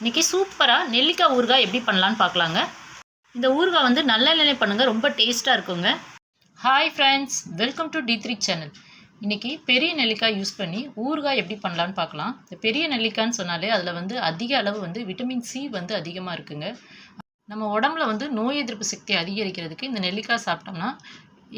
இன்றைக்கி சூப்பராக நெல்லிக்காய் ஊறுகாய் எப்படி பண்ணலான்னு பார்க்கலாங்க. இந்த ஊறுகாய் வந்து நல்லெண்ணெய் பண்ணுங்கள் ரொம்ப டேஸ்ட்டாக இருக்குங்க. Hi friends welcome to T three channel இன்றைக்கி பெரிய நெல்லிக்காய் யூஸ் பண்ணி ஊறுகாய் எப்படி பண்ணலான்னு பார்க்கலாம். இந்த பெரிய நெல்லிக்காய்ன்னு சொன்னாலே அதில் வந்து அதிக அளவு வந்து விட்டமின் சி வந்து அதிகமாக இருக்குங்க. நம்ம உடம்புல வந்து நோய் எதிர்ப்பு சக்தி அதிகரிக்கிறதுக்கு இந்த நெல்லிக்காய் சாப்பிட்டோம்னா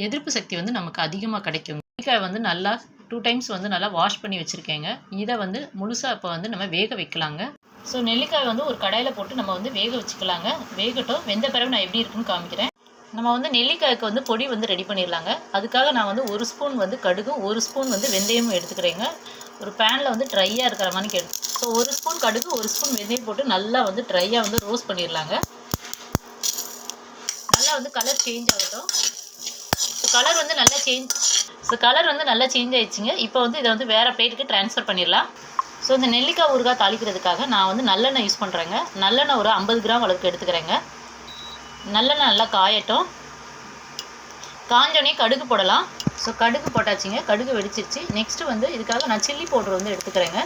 எதிர்ப்பு சக்தி வந்து நமக்கு அதிகமாக கிடைக்கும் நெல்லிக்காய் வந்து நல்லா டூ டைம்ஸ் வந்து நல்லா வாஷ் பண்ணி வச்சுருக்கேங்க. இதை வந்து முழுசாக இப்போ வந்து நம்ம வேக வைக்கலாங்க. ஸோ நெல்லிக்காய் வந்து ஒரு கடாயில் போட்டு நம்ம வந்து வேக வச்சுக்கலாங்க. வேகட்டும். வெந்த பிறகு நான் எப்படி இருக்குன்னு காமிக்கிறேன். நம்ம வந்து நெல்லிக்காய்க்கு வந்து பொடி வந்து ரெடி பண்ணிடலாங்க. அதுக்காக நான் வந்து ஒரு ஸ்பூன் வந்து கடுகும் ஒரு ஸ்பூன் வந்து வெந்தயமும் எடுத்துக்கிறேங்க. ஒரு பேனில் வந்து ட்ரையாக இருக்கிற மாதிரி எடுத்து ஸோ ஒரு ஸ்பூன் கடுகு ஒரு ஸ்பூன் வெந்தயம் போட்டு நல்லா வந்து ட்ரையாக வந்து ரோஸ்ட் பண்ணிடலாங்க. நல்லா வந்து கலர் சேஞ்ச் ஆகட்டும். ஸோ கலர் வந்து நல்லா சேஞ்ச் ஸோ கலர் வந்து நல்லா சேஞ்ச் ஆயிடுச்சுங்க. இப்போ வந்து இதை வந்து வேறு பிளேட்டுக்கு ட்ரான்ஸ்ஃபர் பண்ணிடலாம். ஸோ இந்த நெல்லிக்காய் ஊறுகாய் தாளிக்கிறதுக்காக நான் வந்து நல்லெண்ணெய் யூஸ் பண்ணுறேங்க நல்லெண்ணெய் ஒரு ஐம்பது கிராம் அளவுக்கு எடுத்துக்கிறேங்க. நல்லெண்ணெய் நல்லா காயட்டும். காஞ்சோடனே கடுகு போடலாம். ஸோ கடுகு போட்டாச்சுங்க. கடுகு வெடிச்சிருச்சு. நெக்ஸ்ட்டு வந்து இதுக்காக நான் சில்லி பவுட்ரு வந்து எடுத்துக்கிறேங்க.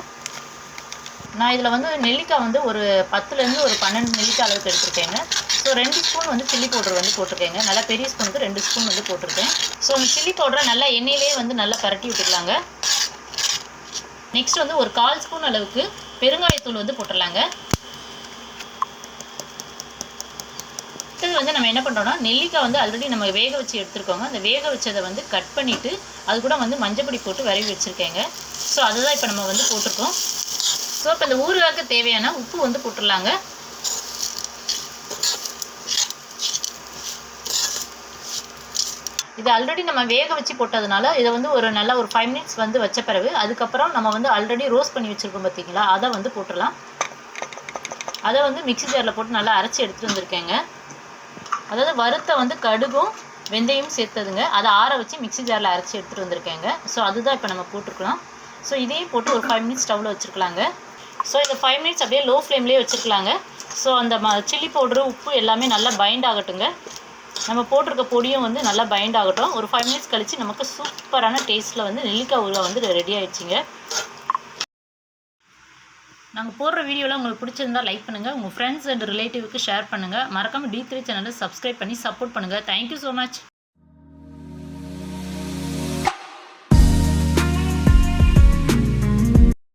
நான் இதில் வந்து நெல்லிக்காய் வந்து ஒரு பத்துலேருந்து ஒரு பன்னெண்டு நெல்லிக்காய் அளவுக்கு எடுத்துருக்கேங்க. ஸோ ரெண்டு ஸ்பூன் வந்து சில்லி பவுடர் வந்து போட்டிருக்கேங்க. நல்லா பெரிய ஸ்பூனுக்கு ரெண்டு ஸ்பூன் வந்து போட்டிருக்கேன். ஸோ அந்த சில்லி பவுடரை நல்லா எண்ணெயிலே வந்து நல்லா பரட்டி விட்டுக்கலாங்க. நெக்ஸ்ட் வந்து ஒரு கால் ஸ்பூன் அளவுக்கு பெருங்காயத்தூள் வந்து போட்டுடலாங்க. அடுத்தது வந்து நம்ம என்ன பண்ணுறோம்னா நெல்லிக்காய் வந்து ஆல்ரெடி நம்ம வேக வச்சு எடுத்துருக்கோங்க. அந்த வேக வச்சதை வந்து கட் பண்ணிவிட்டு அது கூட வந்து மஞ்சப்பொடி போட்டு விரவி வச்சுருக்கேங்க. ஸோ அதுதான் இப்போ நம்ம வந்து போட்டிருக்கோம். ஸோ இப்போ இந்த ஊறுகாய்க்கு தேவையான உப்பு வந்து போட்டுடலாங்க. இது ஆல்ரெடி நம்ம வேக வச்சு போட்டதுனால இதை வந்து ஒரு நல்ல ஒரு ஃபைவ் மினிட்ஸ் வந்து வச்ச பிறகு அதுக்கப்புறம் நம்ம வந்து ஆல்ரெடி ரோஸ்ட் பண்ணி வச்சுருக்கோம் பார்த்தீங்களா அதை வந்து போட்டுடலாம். அதை வந்து மிக்ஸி ஜாரில் போட்டு நல்லா அரைச்சி எடுத்துகிட்டு வந்திருக்கேங்க. அதாவது வறுத்த வந்து கடுகும் வெந்தயம் சேர்த்ததுங்க. அதை ஆற வச்சு மிக்ஸி ஜாரில் அரைச்சி எடுத்துகிட்டு வந்திருக்கேங்க. ஸோ அதுதான் இப்போ நம்ம போட்டுருக்கலாம். ஸோ இதையும் போட்டு ஒரு ஃபைவ் மினிட்ஸ் ஸ்டவ்வில் வச்சுருக்கலாங்க. ஸோ இந்த ஃபைவ் மினிட்ஸ் அப்படியே லோ ஃப்ளேம்லேயே வச்சுருக்கலாங்க. ஸோ அந்த ம சில்லி பவுட்ரு உப்பு எல்லாமே நல்லா பைண்ட் ஆகட்டுங்க. நம்ம போட்டிருக்க பொடியும் வந்து நல்லா பைண்ட் ஆகட்டும். ஒரு ஃபைவ் மினிட்ஸ் கழித்து நமக்கு சூப்பரான டேஸ்ட்டில் வந்து நெல்லிக்காய் ஊறுகாய் வந்து ரெடி ஆயிடுச்சிங்க. நாங்கள் போடுற வீடியோலாம் உங்களுக்கு பிடிச்சிருந்தா லைக் பண்ணுங்கள் உங்கள் ஃப்ரெண்ட்ஸ் அண்ட் ரிலேட்டிவ்க்கு ஷேர் பண்ணுங்கள் மறக்காமல் டி த்ரீ சேனலை சப்ஸ்கிரைப் பண்ணி சப்போர்ட் பண்ணுங்கள் தேங்க்யூ ஸோ மச்